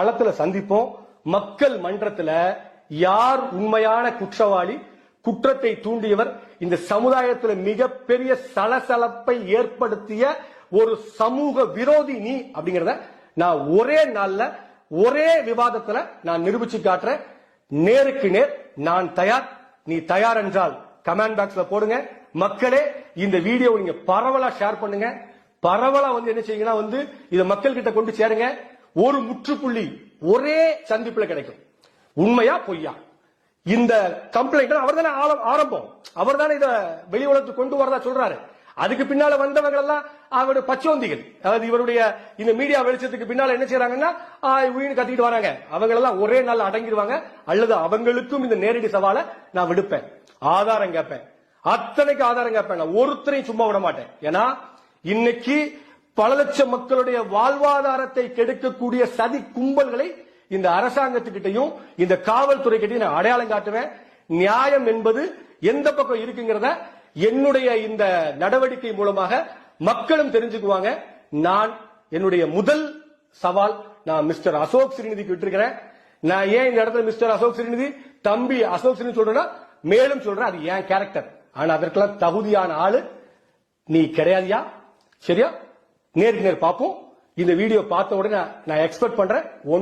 களத்துல சந்திப்போம். மக்கள் மன்றத்துல யார் உண்மையான குற்றவாளி குற்றத்தை தூண்டியவர் இந்த சமுதாயத்துல மிகப்பெரிய சலசலப்பை ஏற்படுத்திய ஒரு சமூக விரோதி நீ அப்படிங்கறத நான் ஒரே நாள்ல ஒரே விவாதத்துல நான் நிரூபிச்சு காட்டுறேன். நேருக்கு நேர் நான் தயார். நீ தயார் என்றால் கமெண்ட் பாக்ஸ்ல போடுங்க. மக்களே இந்த வீடியோ நீங்க பரவலா ஷேர் பண்ணுங்க. பரவலா வந்து என்ன செய்யுங்கன்னா வந்து இதை மக்கள் கிட்ட கொண்டு சேருங்க. ஒரு முற்றுப்புள்ளி ஒரே சந்திப்புல கிடைக்கும். உண்மையா பொய்யா? இந்த கம்ப்ளைண்ட் அவர் தானே ஆரம்பம். அவர் தானே இதை வெளி உலகத்துக்கு கொண்டு வரதா சொல்றாரு. அதுக்கு பின்னால வந்தவங்க எல்லாம் அவருடைய பச்சோந்திகள். அதாவது இவருடைய இந்த மீடியா வெளிச்சத்துக்கு பின்னால என்ன செய்யறாங்கன்னா ஆ, கத்திட்டு வராங்க. அவங்க எல்லாம் ஒரே நாள் அடங்கிடுவாங்க. அல்லது அவங்களுக்கும் இந்த நேரடி சவாலை நான் விடுப்பேன். ஆதாரம் கேட்பேன். அத்தனைக்கு ஆதாரம் கேட்பேன். நான் ஒருத்தரையும் சும்மா விட மாட்டேன். ஏன்னா இன்னைக்கு பல லட்சம் மக்களுடைய வாழ்வாதாரத்தை கெடுக்கக்கூடிய சதி கும்பல்களை இந்த அரசாங்கத்துக்கிட்டையும் இந்த காவல்துறை கிட்டையும் நான் அடையாளம் காட்டுவேன். நியாயம் என்பது எந்த பக்கம் இருக்குங்கிறத என்னுடைய இந்த நடவடிக்கை மூலமாக மக்களும் தெரிஞ்சுக்குவாங்க. நான் என்னுடைய முதல் சவால் நான் மிஸ்டர் அசோக் ஸ்ரீநிதிக்கு விட்டுருக்கிறேன். நான் ஏன் இந்த இடத்துல மிஸ்டர் அசோக் ஸ்ரீநிதி தம்பி அசோக் ஸ்ரீநிதி சொல்றேன்னா மேலும் சொல்றேன் அது ஏன் கேரக்டர் ஆனா அதற்கெல்லாம் தகுதியான ஆளு நீ கிடையாதியா? சரியா? நேருக்கு நேர் பார்ப்போம். இந்த வீடியோ பார்த்த உடனே நான் எக்ஸ்பெக்ட் பண்றேன்.